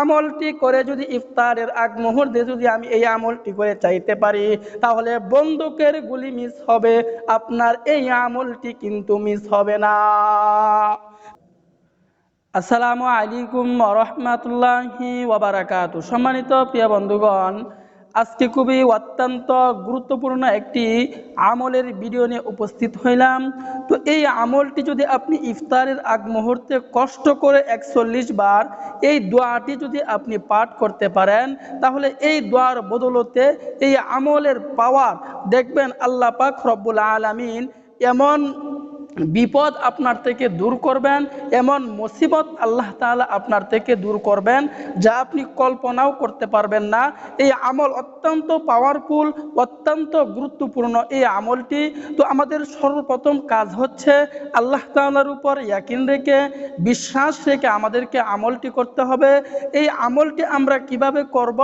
আমলটি করে যদি ইফতারের আগ মুহূর্তে যদি আমি এই আমলটি করে চাইতে পারি, তাহলে বন্দুকের গুলি মিস হবে, আপনার এই আমলটি কিন্তু মিস হবে না। আসসালামু আলাইকুম রহমতুল্লাহি ওবারাকাত সম্মানিত প্রিয় বন্ধুগণ আজকে খুবই অত্যন্ত গুরুত্বপূর্ণ একটি আমলের ভিডিও নিয়ে উপস্থিত হইলাম। তো এই আমলটি যদি আপনি ইফতারের আগ মুহূর্তে কষ্ট করে একচল্লিশ বার এই দোয়াটি যদি আপনি পাঠ করতে পারেন, তাহলে এই দোয়ার বদলতে এই আমলের পাওয়ার দেখবেন আল্লাহ পাক রব্বুল আলামিন এমন বিপদ আপনার থেকে দূর করবেন, এমন মুসিবত আল্লাহ তাআলা আপনার থেকে দূর করবেন, যা আপনি কল্পনাও করতে পারবেন না। এই আমল অত্যন্ত পাওয়ারফুল অত্যন্ত গুরুত্বপূর্ণ এই আমলটি। তো আমাদের সর্বপ্রথম কাজ হচ্ছে আল্লাহ তাআলার উপর ইয়াকিন রেখে, বিশ্বাস রেখে আমাদেরকে আমলটি করতে হবে। এই আমলটি আমরা কীভাবে করব,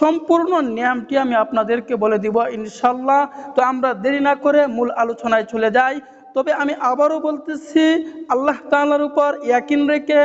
সম্পূর্ণ নিয়মটি আমি আপনাদেরকে বলে দিব ইনশাল্লাহ তো আমরা দেরি না করে মূল আলোচনায় চলে যাই। তবে আমি আবারও বলতেছি, আল্লাহ তাআলার উপর ইয়াকিন রেখে,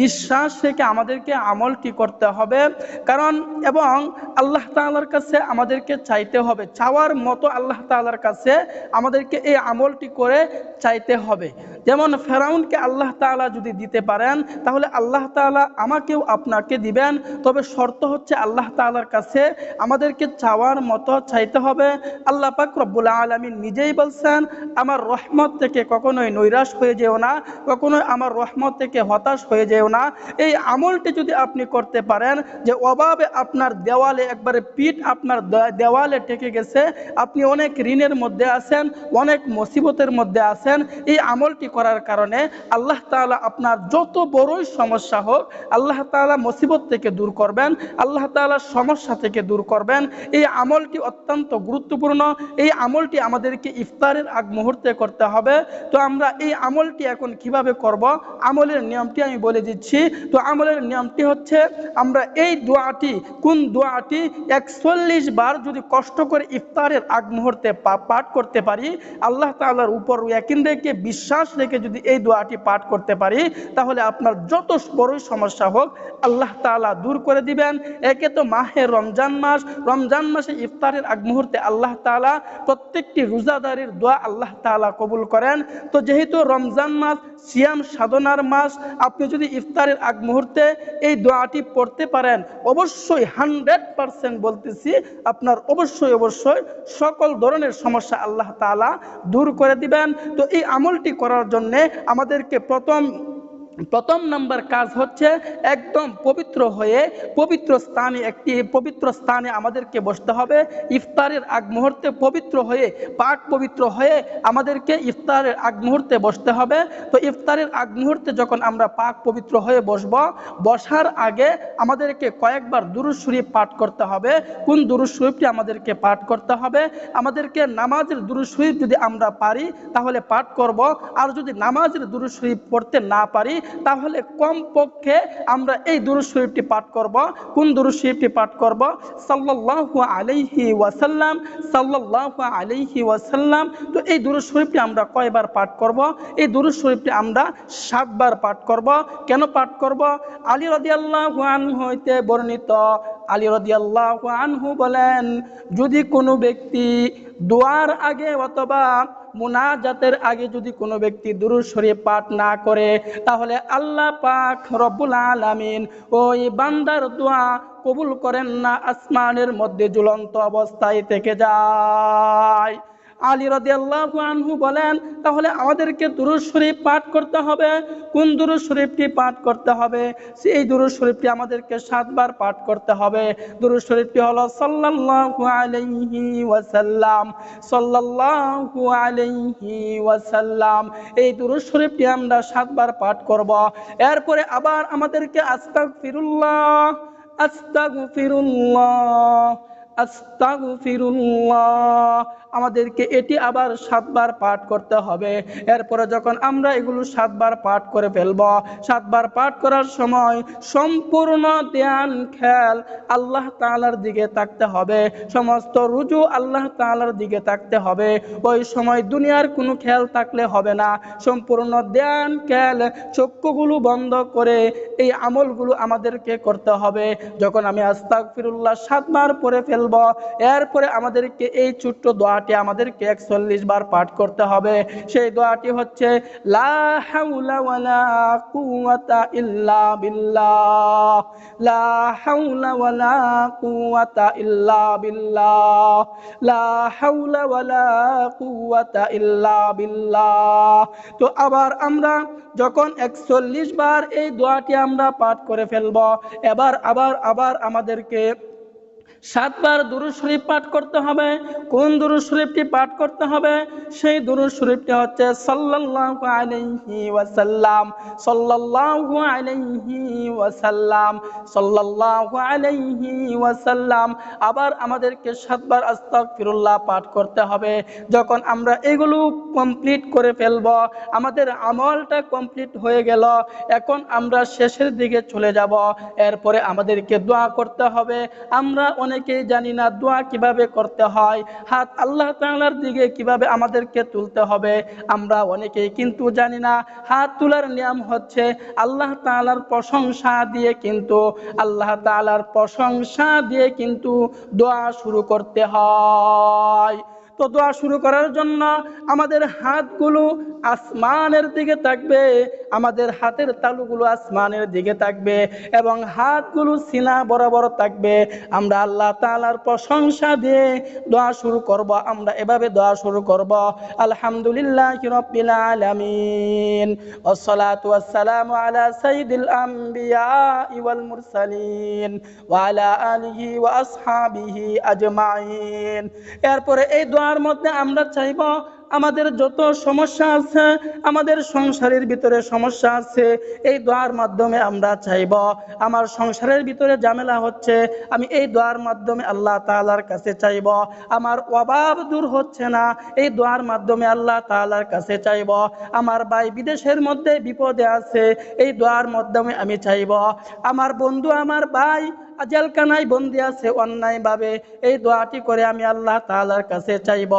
বিশ্বাস রেখে আমাদেরকে আমলটি করতে হবে। কারণ, এবং আল্লাহ তাআলার কাছে আমাদেরকে চাইতে হবে, চাওয়ার মতো আল্লাহ তাআলার কাছে আমাদেরকে এই আমলটি করে চাইতে হবে। যেমন ফেরাউনকে আল্লাহ তাআলা যদি দিতে পারেন, তাহলে আল্লাহ তাআলা আমাকেও আপনাকে দিবেন। তবে শর্ত হচ্ছে আল্লাহ তাআলার কাছে আমাদেরকে চাওয়ার মতো চাইতে হবে। আল্লাহ পাক রব্বুল আলামিন নিজেই বলছেন, আমার রহমত থেকে কখনোই নৈরাশ হয়ে যেও না, কখনোই আমার রহমত থেকে হতাশ হয়ে যেও না। এই আমলটি যদি আপনি করতে পারেন, যে অভাবে আপনার দেওয়ালে একবারে পিঠ আপনার দেওয়ালে ঠেকে গেছে, আপনি অনেক ঋণের মধ্যে আছেন, অনেক মুসিবতের মধ্যে আছেন, এই আমলটি করার কারণে আল্লাহ তাআলা আপনার যত বড়ই সমস্যা হোক, আল্লাহ তাআলা মুসিবত থেকে দূর করবেন, আল্লাহ তাআলা সমস্যা থেকে দূর করবেন। এই আমলটি অত্যন্ত গুরুত্বপূর্ণ। এই আমলটি আমাদেরকে ইফতারের আগ মুহূর্তে করতে হবে। তো আমরা এই আমলটি এখন কীভাবে করব? আমলের নিয়মটি আমি বলে দিচ্ছি। তো আমলের নিয়মটি হচ্ছে, আমরা এই দোয়াটি, কোন দোয়াটি একচল্লিশ বার যদি কষ্ট করে ইফতারের আগ মুহূর্তে পাঠ করতে পারি, আল্লাহ তাআলার উপর ইয়াকিন রেখে, বিশ্বাস রেখে যদি এই দোয়াটি পাঠ করতে পারি, তাহলে আপনার যত বড়ই সমস্যা হোক, আল্লাহ তাআলা দূর করে দিবেন। একে তো মাহে রমজান মাস, রমজান মাসে ইফতারের আগ মুহূর্তে আল্লাহ তাআলা প্রত্যেকটি রোজাদারের দোয়া আল্লাহ তাআলা কবুল করেন। তো যেহেতু রমজান মাস, সিয়াম সাধনার মাস, আপনি যদি ইফতারের আগ মুহূর্তে এই দোয়াটি পড়তে পারেন, অবশ্যই হান্ড্রেড পারসেন্ট বলতেছি, আপনার অবশ্যই অবশ্যই সকল ধরনের সমস্যা আল্লাহ তালা দূর করে দিবেন। তো এই আমলটি করার জন্যে আমাদেরকে প্রথম প্রথম নাম্বার কাজ হচ্ছে একদম পবিত্র হয়ে পবিত্র স্থানে একটি পবিত্র স্থানে আমাদেরকে বসতে হবে। ইফতারের আগ মুহূর্তে পবিত্র হয়ে পাক পবিত্র হয়ে আমাদেরকে ইফতারের আগ মুহূর্তে বসতে হবে। তো ইফতারের আগ মুহূর্তে যখন আমরা পাক পবিত্র হয়ে বসব, বসার আগে আমাদেরকে কয়েকবার দুরুদ শরীফ পাঠ করতে হবে। কোন দুরুদ শরীফটি আমাদেরকে পাঠ করতে হবে? আমাদেরকে নামাজের দুরুদ শরীফ যদি আমরা পারি, তাহলে পাঠ করব। আর যদি নামাজের দুরুদ শরীফ পড়তে না পারি তাহলে কমপক্ষে আমরা এই দুরুদ শরীফটি পাঠ করব। কোন দুরুদ শরীফটি পাঠ করব? সাল্লাল্লাহু আলাইহি ওয়াসাল্লাম, সাল্লাল্লাহু আলাইহি ওয়াসাল্লাম। তো এই দুরুদ শরীফটি আমরা কয়বার পাঠ করব? এই দুরুদ শরীফটি আমরা সাতবার পাঠ করব। কেন পাঠ করব? আলী রাদিয়াল্লাহু আনহু হইতে বর্ণিত। আলী রাদিয়াল্লাহু আনহু বলেন, যদি কোনো ব্যক্তি দোয়ার আগে অথবা মুনাজাতের আগে যদি কোনো ব্যক্তি দুরুদ শরীফ পাঠ না করে, তাহলে আল্লাহ পাক রব্বুল আলামিন ওই বান্দার দোয়া কবুল করেন না, আসমানের মধ্যে ঝুলন্ত অবস্থায় থেকে যায়। আলী রাদিয়াল্লাহু আনহু বলেন, তাহলে আমাদেরকে দুরুদ শরীফ পাঠ করতে হবে। কোন দুরুদ শরীফটি পাঠ করতে হবে? সেই দুরুদ শরীফটি আমাদেরকে সাতবার পাঠ করতে হবে। দুরুদ শরীফটি হলো সাল্লাল্লাহু আলাইহি ওয়াসাল্লাম। সাল্লাল্লাহু আলাইহি ওয়াসাল্লাম। এই দুরুদ শরীফটি আমরা সাতবার পাঠ করব। এরপরে আবার আমাদেরকে আস্তাগফিরুল্লাহ আস্তাগফিরুল্লাহ আস্তাগফিরুল্লাহ আমাদেরকে এটি আবার সাতবার পাঠ করতে হবে। এরপরে যখন আমরা এগুলো সাতবার পাঠ করে ফেলব, সাতবার পাঠ করার সময় সম্পূর্ণ ধ্যান, খেয়াল আল্লাহ তাআলার দিকে তাকতে হবে। সমস্ত রুজু আল্লাহ তাআলার দিকে তাকতে হবে। ওই সময় দুনিয়ার কোনো খেয়াল থাকলে হবে না। সম্পূর্ণ ধ্যান, খেয়াল চক্ষুগুলো বন্ধ করে এই আমলগুলো আমাদেরকে করতে হবে। যখন আমি আস্তাক ফিরুল্লাহ সাতবার পরে ফেলব, এরপরে আমাদেরকে এই ছোট্ট দোয়াটি আমাদেরকে একচল্লিশ বার পাঠ করতে হবে। সেই দোয়াটি হচ্ছে, লা ইল্লা লা ইল্লা লা ইল্লা তো আবার আমরা যখন একচল্লিশ বার এই দোয়াটি আমরা পাঠ করে ফেলব, এবার আবার আবার আমাদেরকে সাতবার দুরুদ শরীফ পাঠ করতে হবে। কোন দুরুদ শরীফটি পাঠ করতে হবে? সেই দুরুদ শরীফটি হচ্ছে সাল্লাল্লাহু আলাইহি ওয়াসাল্লাম। সাল্লাল্লাহু আলাইহি ওয়াসাল্লাম। সাল্লাল্লাহু আলাইহি ওয়াসাল্লাম। আবার আমাদেরকে সাতবার আস্তাগফিরুল্লাহ পাঠ করতে হবে। যখন আমরা এগুলো কমপ্লিট করে ফেলব, আমাদের আমলটা কমপ্লিট হয়ে গেল, এখন আমরা শেষের দিকে চলে যাব। এরপরে আমাদেরকে দোয়া করতে হবে। আমরা অনেকেই জানি না দোয়া কীভাবে করতে হয়, হাত আল্লাহ তাআলার দিকে কীভাবে আমাদেরকে তুলতে হবে, আমরা অনেকেই কিন্তু জানি না, হাত তোলার নিয়ম হচ্ছে আল্লাহ তাআলার প্রশংসা দিয়ে কিন্তু, আল্লাহ তাআলার প্রশংসা দিয়ে কিন্তু দোয়া শুরু করতে হয়। তো দোয়া শুরু করার জন্য আমাদের হাতগুলো আসমানের দিকে থাকবে আমাদের হাতের তালুগুলো আসমানের দিকে থাকবে এবং হাতগুলো সিনা বরাবর থাকবে আমরা আল্লাহ তাআলার প্রশংসা দিয়ে দোয়া শুরু করব আমরা এভাবে দোয়া শুরু করব আলহামদুলিল্লাহ রাব্বিল আলামিন والصلاه والسلام على سيد الانبياء والمرسلين وعلى اله واصحابه اجمعين এরপরে এই দোয়ার মধ্যে আমরা চাইব আমাদের যত সমস্যা আছে, আমাদের সংসারের ভিতরে সমস্যা আছে, এই দোয়ার মাধ্যমে আমরা চাইব আমার সংসারের ভিতরে ঝামেলা হচ্ছে, আমি এই দোয়ার মাধ্যমে আল্লাহ তাআলার কাছে চাইব। আমার অভাব দূর হচ্ছে না, এই দোয়ার মাধ্যমে আল্লাহ তাআলার কাছে চাইব। আমার ভাই বিদেশের মধ্যে বিপদে আছে, এই দোয়ার মাধ্যমে আমি চাইব। আমার বন্ধু, আমার ভাই জেলখানায় বন্দি আছে অন্যায়ভাবে। এই দোয়াটি করে আমি আল্লাহ তাআলার কাছে চাইব।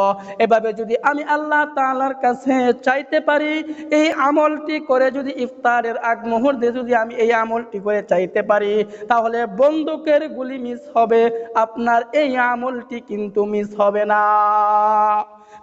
এভাবে যদি আমি আল্লাহ তাআলার কাছে চাইতে পারি, এই আমলটি করে যদি ইফতারের আগ মুহূর্তে যদি আমি এই আমলটি করে চাইতে পারি, তাহলে বন্দুকের গুলি মিস হবে, আপনার এই আমলটি কিন্তু মিস হবে না।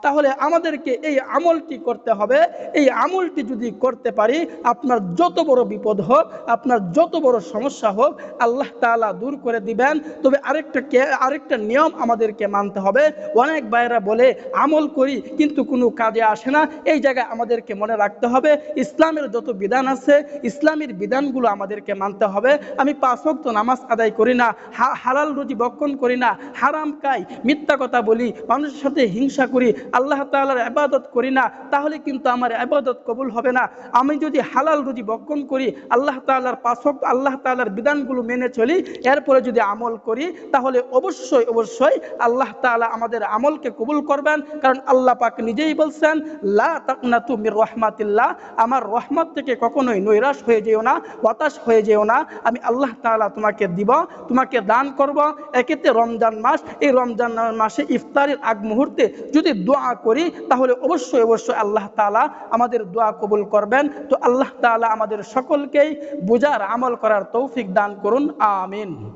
তাহলে আমাদেরকে এই আমলটি করতে হবে। এই আমলটি যদি করতে পারি, আপনার যত বড় বিপদ হোক, আপনার যত বড় সমস্যা হোক, আল্লাহ তাআলা দূর করে দিবেন। তবে আরেকটা আরেকটা নিয়ম আমাদেরকে মানতে হবে। অনেক ভাইরা বলে, আমল করি, কিন্তু কোনো কাজে আসে না। এই জায়গায় আমাদেরকে মনে রাখতে হবে, ইসলামের যত বিধান আছে, ইসলামের বিধানগুলো আমাদেরকে মানতে হবে। আমি পাঁচ ওয়াক্ত নামাজ আদায় করি না হালাল রুজি বক্ষণ করি না, হারাম খাই। মিথ্যা কথা বলি, মানুষের সাথে হিংসা করি আল্লাহ তাআলার ইবাদত করি না, তাহলে কিন্তু আমার ইবাদত কবুল হবে না। আমি যদি হালাল রুজি বক্ষণ করি, আল্লাহ পাঁচ ওয়াক্ত আল্লাহ তাআলার বিধানগুলো মেনে চলি, এরপরে যদি আমল করি, তাহলে অবশ্যই অবশ্যই আল্লাহ তাআলা আমাদের আমলকে কবুল করবেন। কারণ আল্লাহ পাক নিজেই বলছেন, লা তাকনাতু মির রহমাতিল্লাহ আমার রহমত থেকে কখনোই নৈরাশ হয়ে যেও না, হতাশ হয়ে যেও না। আমি আল্লাহ তাআলা তোমাকে দিব, তোমাকে দান করব। একেতে রমজান মাস, এই রমজান মাসে ইফতারের আগ মুহূর্তে যদি দোয়া করি, তাহলে অবশ্যই অবশ্যই আল্লাহ তালা আমাদের দোয়া কবুল করবেন। তো আল্লাহ তালা আমাদের সকলকেই বুজার আমল করার তৌফিক দান করুন। আমিন।